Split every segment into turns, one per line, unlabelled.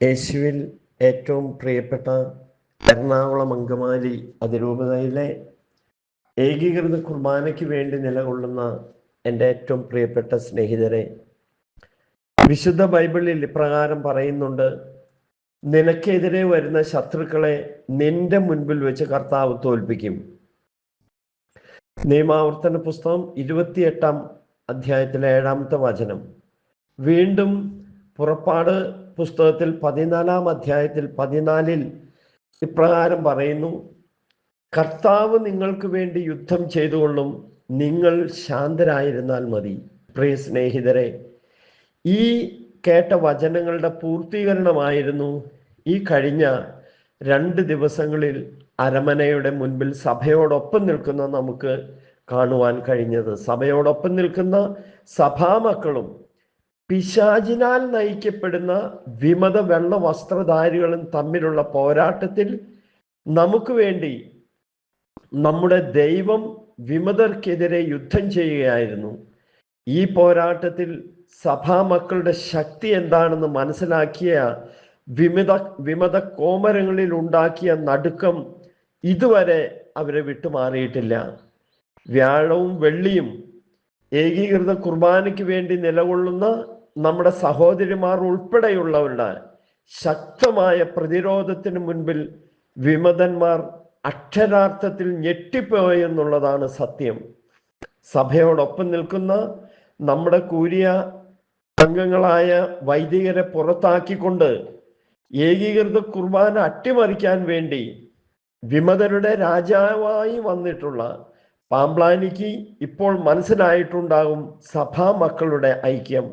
യേശുവിൽ ഏറ്റവും പ്രിയപ്പെട്ട എറണാകുളം അങ്കമാലി അതിരൂപതയിലെ ഏകീകൃത കുർബാനയ്ക്ക് വേണ്ടി നിലകൊള്ളുന്ന എന്റെ ഏറ്റവും പ്രിയപ്പെട്ട സ്നേഹിതരെ വിശുദ്ധ ബൈബിളിൽ ഇപ്രകാരം പറയുന്നുണ്ട് നിനക്കെതിരെ വരുന്ന ശത്രുക്കളെ നിന്റെ മുൻപിൽ വെച്ച് കർത്താവ് തോൽപ്പിക്കും. നിയമാവർത്തന പുസ്തകം ഇരുപത്തിയെട്ടാം അധ്യായത്തിലെ ഏഴാമത്തെ വചനം. വീണ്ടും പുറപ്പാട് പുസ്തകത്തിൽ പതിനാലാം അധ്യായത്തിൽ പതിനാലിൽ ഇപ്രകാരം പറയുന്നു കർത്താവ് നിങ്ങൾക്ക് വേണ്ടി യുദ്ധം ചെയ്തുകൊള്ളും നിങ്ങൾ ശാന്തരായിരുന്നാൽ മതി. പ്രിയ സ്നേഹിതരെ ഈ കേട്ട വചനങ്ങളുടെ പൂർത്തീകരണമായിരുന്നു ഈ കഴിഞ്ഞ രണ്ട് ദിവസങ്ങളിൽ അരമനയുടെ മുൻപിൽ സഭയോടൊപ്പം നിൽക്കുന്ന നമുക്ക് കാണുവാൻ കഴിഞ്ഞത്. സഭയോടൊപ്പം നിൽക്കുന്ന സഭാമക്കളും പിശാചിനാൽ നയിക്കപ്പെടുന്ന വിമത വെള്ള വസ്ത്രധാരികളും തമ്മിലുള്ള പോരാട്ടത്തിൽ നമുക്ക് വേണ്ടി നമ്മുടെ ദൈവം വിമതർക്കെതിരെ യുദ്ധം ചെയ്യുകയായിരുന്നു. ഈ പോരാട്ടത്തിൽ സഭാമക്കളുടെ ശക്തി എന്താണെന്ന് മനസ്സിലാക്കിയ വിമത വിമത കോമരങ്ങളിൽ ഉണ്ടാക്കിയ നടുക്കം ഇതുവരെ അവരെ വിട്ടുമാറിയിട്ടില്ല. വ്യാഴവും വെള്ളിയും ഏകീകൃത കുർബാനയ്ക്ക് വേണ്ടി നിലകൊള്ളുന്ന നമ്മുടെ സഹോദരിമാർ ഉൾപ്പെടെയുള്ളവരുടെ ശക്തമായ പ്രതിരോധത്തിന് മുൻപിൽ വിമതന്മാർ അക്ഷരാർത്ഥത്തിൽ ഞെട്ടിപ്പോയി എന്നുള്ളതാണ് സത്യം. സഭയോടൊപ്പം നിൽക്കുന്ന നമ്മുടെ കൂരിയ അംഗങ്ങളായ വൈദികരെ പുറത്താക്കിക്കൊണ്ട് ഏകീകൃത കുർബാന അട്ടിമറിക്കാൻ വേണ്ടി വിമതരുടെ രാജാവായി വന്നിട്ടുള്ള പാമ്പ്ലാനിക്ക് ഇപ്പോൾ മനസ്സിലായിട്ടുണ്ടാകും സഭാ മക്കളുടെ ഐക്യം.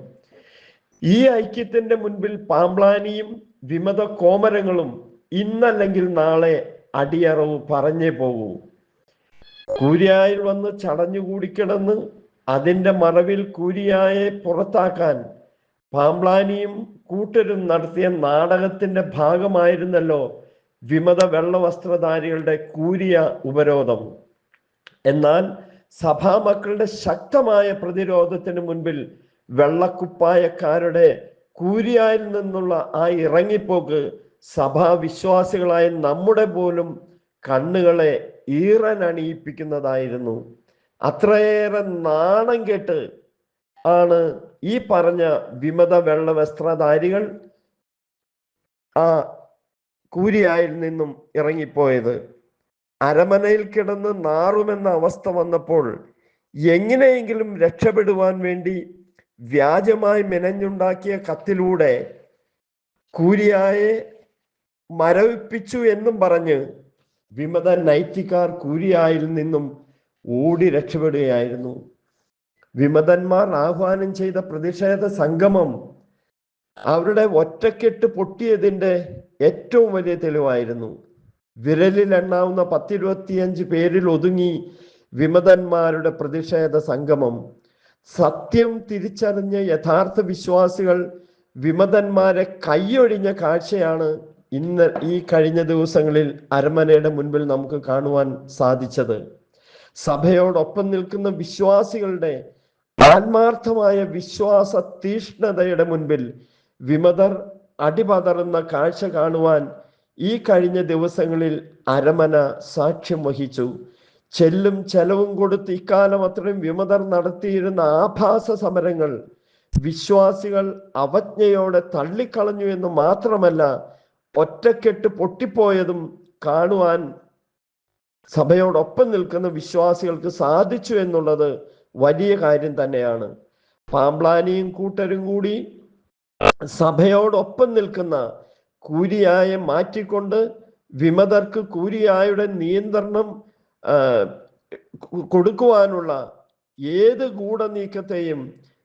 ഈ ഐക്യത്തിന്റെ മുൻപിൽ പാമ്പ്ലാനിയും വിമത കോമരങ്ങളും ഇന്നല്ലെങ്കിൽ നാളെ അടിയറവ് പറഞ്ഞേ പോകൂ കൂരിയായിൽ വന്ന് ചടഞ്ഞുകൂടിക്കിടന്ന് അതിന്റെ മറവിൽ കൂരിയായെ പുറത്താക്കാൻ പാമ്പ്ലാനിയും കൂട്ടരും നടത്തിയ നാടകത്തിന്റെ ഭാഗമായിരുന്നല്ലോ വിമത വെള്ളവസ്ത്രധാരികളുടെ കൂരിയ ഉപരോധം. എന്നാൽ സഭാമക്കളുടെ ശക്തമായ പ്രതിരോധത്തിന് മുൻപിൽ വെള്ളക്കുപ്പായക്കാരുടെ കൂരിയായിൽ നിന്നുള്ള ആ ഇറങ്ങിപ്പോക്ക് സഭാവിശ്വാസികളായ നമ്മുടെ പോലും കണ്ണുകളെ ഈറനണിയിപ്പിക്കുന്നതായിരുന്നു അത്രയേറെ നാണം കേട്ട് ആണ് ഈ പറഞ്ഞ വിമത വെള്ള വസ്ത്രധാരികൾ ആ കൂരിയായിൽ നിന്നും ഇറങ്ങിപ്പോയത്. അരമനയിൽ കിടന്ന് നാറുമെന്ന അവസ്ഥ വന്നപ്പോൾ എങ്ങനെയെങ്കിലും രക്ഷപ്പെടുവാൻ വേണ്ടി വ്യാജമായി മെനഞ്ഞുണ്ടാക്കിയ കത്തിലൂടെ കൂരിയായെ മരവിപ്പിച്ചു എന്നും പറഞ്ഞ് വിമത നൈറ്റിക്കാർ കൂരിയായിൽ നിന്നും ഓടി രക്ഷപ്പെടുകയായിരുന്നു. വിമതന്മാർ ആഹ്വാനം ചെയ്ത പ്രതിഷേധ സംഗമം അവരുടെ ഒറ്റക്കെട്ട് പൊട്ടിയതിന്റെ ഏറ്റവും വലിയ തെളിവായിരുന്നു. വിരലിൽ എണ്ണാവുന്ന പത്തിരുപത്തിയഞ്ച് പേരിൽ ഒതുങ്ങി വിമതന്മാരുടെ പ്രതിഷേധ സംഗമം സത്യം തിരിച്ചറിഞ്ഞ യഥാർത്ഥ വിശ്വാസികൾ വിമതന്മാരെ കൈയൊഴിഞ്ഞ കാഴ്ചയാണ് ഇന്ന് ഈ കഴിഞ്ഞ ദിവസങ്ങളിൽ അരമനയുടെ മുൻപിൽ നമുക്ക് കാണുവാൻ സാധിച്ചത്. സഭയോടൊപ്പം നിൽക്കുന്ന വിശ്വാസികളുടെ ആത്മാർത്ഥമായ വിശ്വാസ തീഷ്ണതയുടെ മുൻപിൽ വിമതർ അടിപതറുന്ന കാഴ്ച കാണുവാൻ ഈ കഴിഞ്ഞ ദിവസങ്ങളിൽ അരമന സാക്ഷ്യം വഹിച്ചു. ചെല്ലും ചെലവും കൊടുത്ത് ഇക്കാലം അത്രയും വിമതർ നടത്തിയിരുന്ന ആഭാസ സമരങ്ങൾ വിശ്വാസികൾ അവജ്ഞയോടെ തള്ളിക്കളഞ്ഞു എന്ന് മാത്രമല്ല ഒറ്റക്കെട്ട് പൊട്ടിപ്പോയതും കാണുവാൻ സഭയോടൊപ്പം നിൽക്കുന്ന വിശ്വാസികൾക്ക് സാധിച്ചു എന്നുള്ളത് വലിയ കാര്യം തന്നെയാണ്. പാമ്പ്ലാനിയും കൂട്ടരും കൂടി സഭയോടൊപ്പം നിൽക്കുന്ന കൂരിയായെ മാറ്റിക്കൊണ്ട് വിമതർക്ക് കൂരിയായുടെ നിയന്ത്രണം കൊടുക്കുവാനുള്ള ഏത് ഗൂഢനീക്കത്തെയും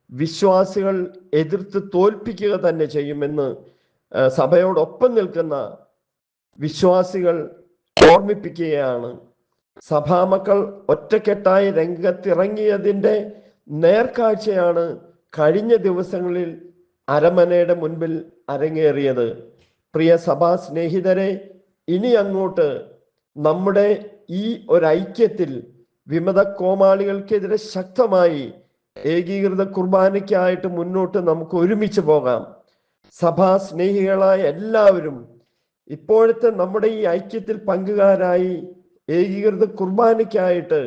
വിശ്വാസികൾ എതിർത്ത് തോൽപ്പിക്കുക തന്നെ ചെയ്യുമെന്ന് സഭയോടൊപ്പം നിൽക്കുന്ന വിശ്വാസികൾ ഓർമ്മിപ്പിക്കുകയാണ്. സഭാമക്കൾ ഒറ്റക്കെട്ടായി രംഗത്തിറങ്ങിയതിന്റെ നേർക്കാഴ്ചയാണ് കഴിഞ്ഞ ദിവസങ്ങളിൽ അരമനയുടെ മുൻപിൽ അരങ്ങേറിയത്. പ്രിയ സഭാ സ്നേഹിതരെ ഇനി അങ്ങോട്ട് നമ്മുടെ ഈ ഒരൈക്യത്തിൽ വിമത കോമാളികൾക്കെതിരെ ശക്തമായി ഏകീകൃത കുർബാനയ്ക്കായിട്ട് മുന്നോട്ട് നമുക്ക് ഒരുമിച്ച് പോകാം. സഭാ സ്നേഹികളായ എല്ലാവരും ഇപ്പോഴത്തെ നമ്മുടെ ഈ ഐക്യത്തിൽ പങ്കുകാരായി ഏകീകൃത കുർബാനയ്ക്കായിട്ട്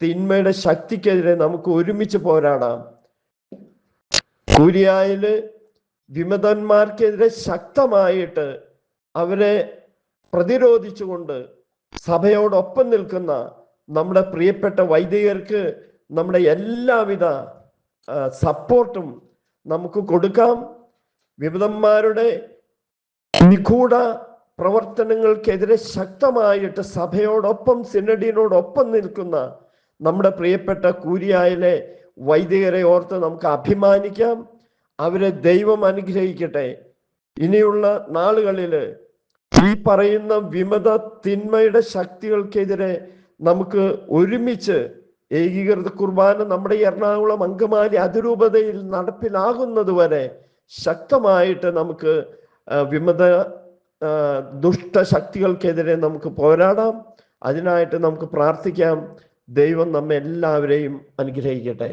തിന്മയുടെ ശക്തിക്കെതിരെ നമുക്ക് ഒരുമിച്ച് പോരാടാം. കൂരിയായിൽ വിമതന്മാർക്കെതിരെ ശക്തമായിട്ട് അവരെ പ്രതിരോധിച്ചുകൊണ്ട് സഭയോടൊപ്പം നിൽക്കുന്ന നമ്മുടെ പ്രിയപ്പെട്ട വൈദികർക്ക് നമ്മുടെ എല്ലാവിധ സപ്പോർട്ടും നമുക്ക് കൊടുക്കാം. വിമതന്മാരുടെ നിഗൂഢ പ്രവർത്തനങ്ങൾക്കെതിരെ ശക്തമായിട്ട് സഭയോടൊപ്പം സിനഡിനോടൊപ്പം നിൽക്കുന്ന നമ്മുടെ പ്രിയപ്പെട്ട കൂരിയായിലെ വൈദികരെ ഓർത്ത് നമുക്ക് അഭിമാനിക്കാം. അവരെ ദൈവം അനുഗ്രഹിക്കട്ടെ. ഇനിയുള്ള നാളുകളിൽ ഈ പറയുന്ന വിമത തിന്മയുടെ ശക്തികൾക്കെതിരെ നമുക്ക് ഒരുമിച്ച് ഏകീകൃത കുർബാന നമ്മുടെ എറണാകുളം അങ്കമാലി അതിരൂപതയിൽ നടപ്പിലാകുന്നത് വരെ ശക്തമായിട്ട് നമുക്ക് വിമത ദുഷ്ട ദുഷ്ടശക്തികൾക്കെതിരെ നമുക്ക് പോരാടാം. അതിനായിട്ട് നമുക്ക് പ്രാർത്ഥിക്കാം. ദൈവം നമ്മെ എല്ലാവരെയും അനുഗ്രഹിക്കട്ടെ.